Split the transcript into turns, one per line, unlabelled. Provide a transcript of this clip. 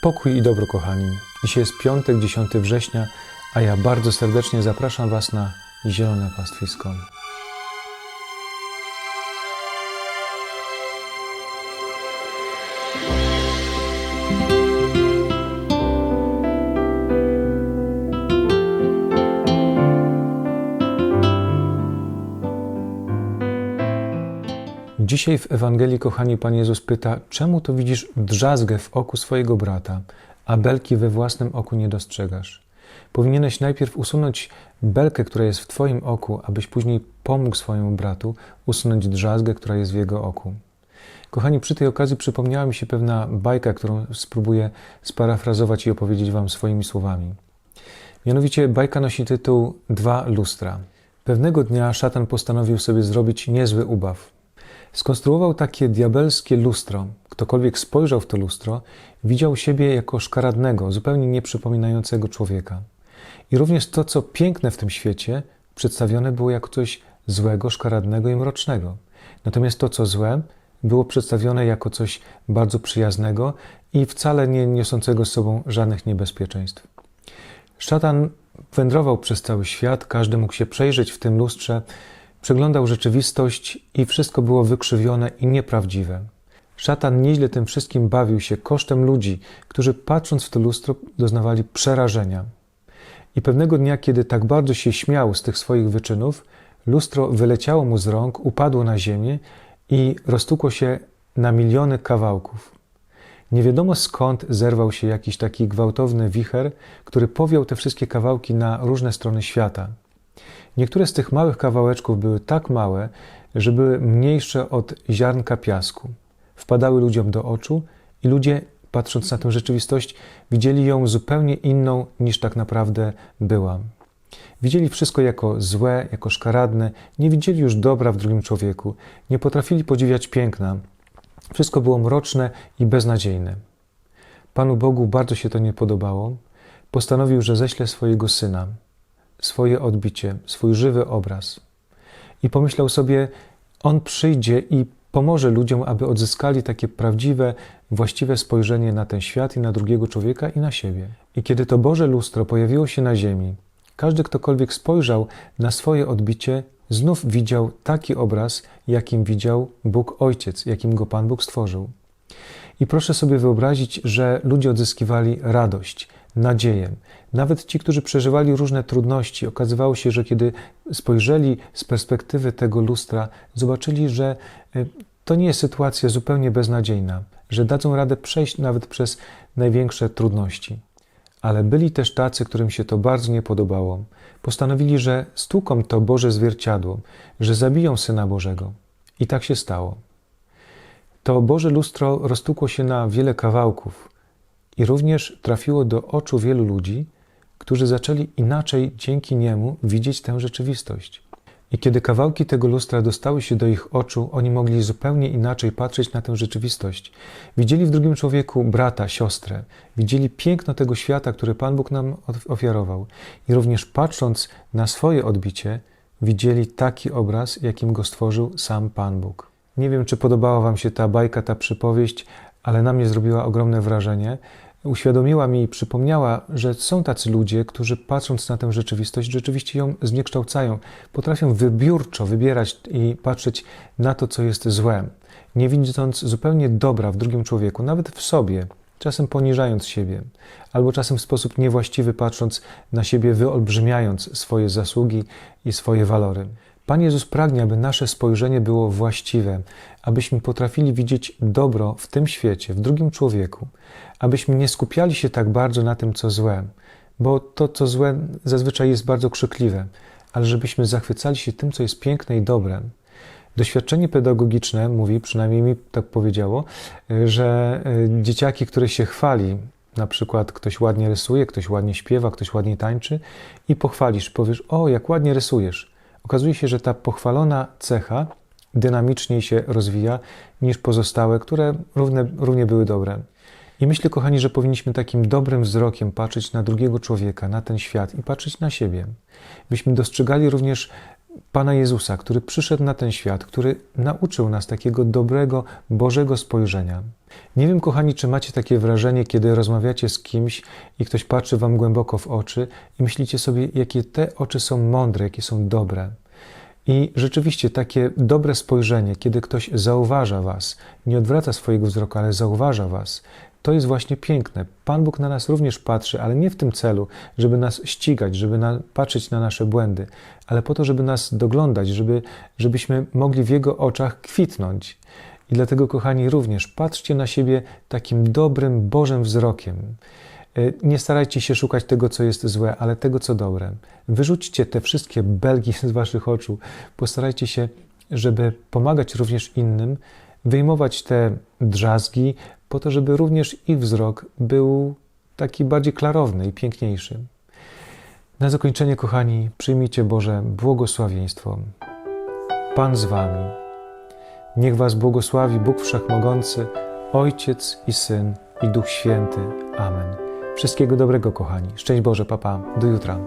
Pokój i dobro, kochani. Dzisiaj jest piątek, 10 września, a ja bardzo serdecznie zapraszam Was na Zielone Pastwisko. Dzisiaj w Ewangelii, kochani, Pan Jezus pyta, czemu to widzisz drzazgę w oku swojego brata, a belki we własnym oku nie dostrzegasz? Powinieneś najpierw usunąć belkę, która jest w Twoim oku, abyś później pomógł swojemu bratu usunąć drzazgę, która jest w jego oku. Kochani, przy tej okazji przypomniała mi się pewna bajka, którą spróbuję sparafrazować i opowiedzieć Wam swoimi słowami. Mianowicie bajka nosi tytuł Dwa lustra. Pewnego dnia szatan postanowił sobie zrobić niezły ubaw. Skonstruował takie diabelskie lustro. Ktokolwiek spojrzał w to lustro, widział siebie jako szkaradnego, zupełnie nieprzypominającego człowieka. I również to, co piękne w tym świecie, przedstawione było jako coś złego, szkaradnego i mrocznego. Natomiast to, co złe, było przedstawione jako coś bardzo przyjaznego i wcale nie niosącego z sobą żadnych niebezpieczeństw. Szatan wędrował przez cały świat, każdy mógł się przejrzeć w tym lustrze, przeglądał rzeczywistość i wszystko było wykrzywione i nieprawdziwe. Szatan nieźle tym wszystkim bawił się kosztem ludzi, którzy patrząc w to lustro doznawali przerażenia. I pewnego dnia, kiedy tak bardzo się śmiał z tych swoich wyczynów, lustro wyleciało mu z rąk, upadło na ziemię i roztukło się na miliony kawałków. Nie wiadomo skąd zerwał się jakiś taki gwałtowny wicher, który powiał te wszystkie kawałki na różne strony świata. Niektóre z tych małych kawałeczków były tak małe, że były mniejsze od ziarnka piasku. Wpadały ludziom do oczu i ludzie, patrząc na tę rzeczywistość, widzieli ją zupełnie inną niż tak naprawdę była. Widzieli wszystko jako złe, jako szkaradne, nie widzieli już dobra w drugim człowieku, nie potrafili podziwiać piękna. Wszystko było mroczne i beznadziejne. Panu Bogu bardzo się to nie podobało. Postanowił, że ześle swojego syna, swoje odbicie, swój żywy obraz. I pomyślał sobie, on przyjdzie i pomoże ludziom, aby odzyskali takie prawdziwe, właściwe spojrzenie na ten świat i na drugiego człowieka i na siebie. I kiedy to Boże lustro pojawiło się na ziemi, każdy, ktokolwiek spojrzał na swoje odbicie, znów widział taki obraz, jakim widział Bóg Ojciec, jakim go Pan Bóg stworzył. I proszę sobie wyobrazić, że ludzie odzyskiwali radość, nadzieję. Nawet ci, którzy przeżywali różne trudności, okazywało się, że kiedy spojrzeli z perspektywy tego lustra, zobaczyli, że y, to nie jest sytuacja zupełnie beznadziejna, że dadzą radę przejść nawet przez największe trudności. Ale byli też tacy, którym się to bardzo nie podobało. Postanowili, że stłuką to Boże zwierciadło, że zabiją Syna Bożego. I tak się stało. To Boże lustro roztukło się na wiele kawałków i również trafiło do oczu wielu ludzi, którzy zaczęli inaczej dzięki niemu widzieć tę rzeczywistość. I kiedy kawałki tego lustra dostały się do ich oczu, oni mogli zupełnie inaczej patrzeć na tę rzeczywistość. Widzieli w drugim człowieku brata, siostrę, widzieli piękno tego świata, który Pan Bóg nam ofiarował. I również patrząc na swoje odbicie, widzieli taki obraz, jakim go stworzył sam Pan Bóg. Nie wiem, czy podobała Wam się ta bajka, ta przypowieść, ale na mnie zrobiła ogromne wrażenie. Uświadomiła mi i przypomniała, że są tacy ludzie, którzy patrząc na tę rzeczywistość, rzeczywiście ją zniekształcają. Potrafią wybiórczo wybierać i patrzeć na to, co jest złe, nie widząc zupełnie dobra w drugim człowieku, nawet w sobie, czasem poniżając siebie, albo czasem w sposób niewłaściwy patrząc na siebie, wyolbrzymiając swoje zasługi i swoje walory. Pan Jezus pragnie, aby nasze spojrzenie było właściwe, abyśmy potrafili widzieć dobro w tym świecie, w drugim człowieku, abyśmy nie skupiali się tak bardzo na tym, co złe, bo to, co złe, zazwyczaj jest bardzo krzykliwe, ale żebyśmy zachwycali się tym, co jest piękne i dobre. Doświadczenie pedagogiczne mówi, przynajmniej mi tak powiedziało, że e, dzieciaki, które się chwali, na przykład ktoś ładnie rysuje, ktoś ładnie śpiewa, ktoś ładnie tańczy i pochwalisz, powiesz, o, jak ładnie rysujesz okazuje się, że ta pochwalona cecha dynamiczniej się rozwija niż pozostałe, które równe, równie były dobre. I myślę, kochani, że powinniśmy takim dobrym wzrokiem patrzeć na drugiego człowieka, na ten świat i patrzeć na siebie. Byśmy dostrzegali również Pana Jezusa, który przyszedł na ten świat, który nauczył nas takiego dobrego, Bożego spojrzenia. Nie wiem, kochani, czy macie takie wrażenie, kiedy rozmawiacie z kimś i ktoś patrzy wam głęboko w oczy i myślicie sobie, jakie te oczy są mądre, jakie są dobre. I rzeczywiście takie dobre spojrzenie, kiedy ktoś zauważa was, nie odwraca swojego wzroku, ale zauważa was, to jest właśnie piękne. Pan Bóg na nas również patrzy, ale nie w tym celu, żeby nas ścigać, żeby na, patrzeć na nasze błędy, ale po to, żeby nas doglądać, żeby, żebyśmy mogli w Jego oczach kwitnąć. I dlatego, kochani, również patrzcie na siebie takim dobrym, Bożym wzrokiem. E, Nie starajcie się szukać tego, co jest złe, ale tego, co dobre. Wyrzućcie te wszystkie belgi z waszych oczu. Postarajcie się, żeby pomagać również innym, wyjmować te drzazgi, po to, żeby również ich wzrok był taki bardziej klarowny i piękniejszy. Na zakończenie, kochani, przyjmijcie Boże błogosławieństwo. Pan z Wami. Niech Was błogosławi Bóg Wszechmogący, Ojciec i Syn i Duch Święty. Amen. Wszystkiego dobrego, kochani. Szczęść Boże, papa. Do jutra.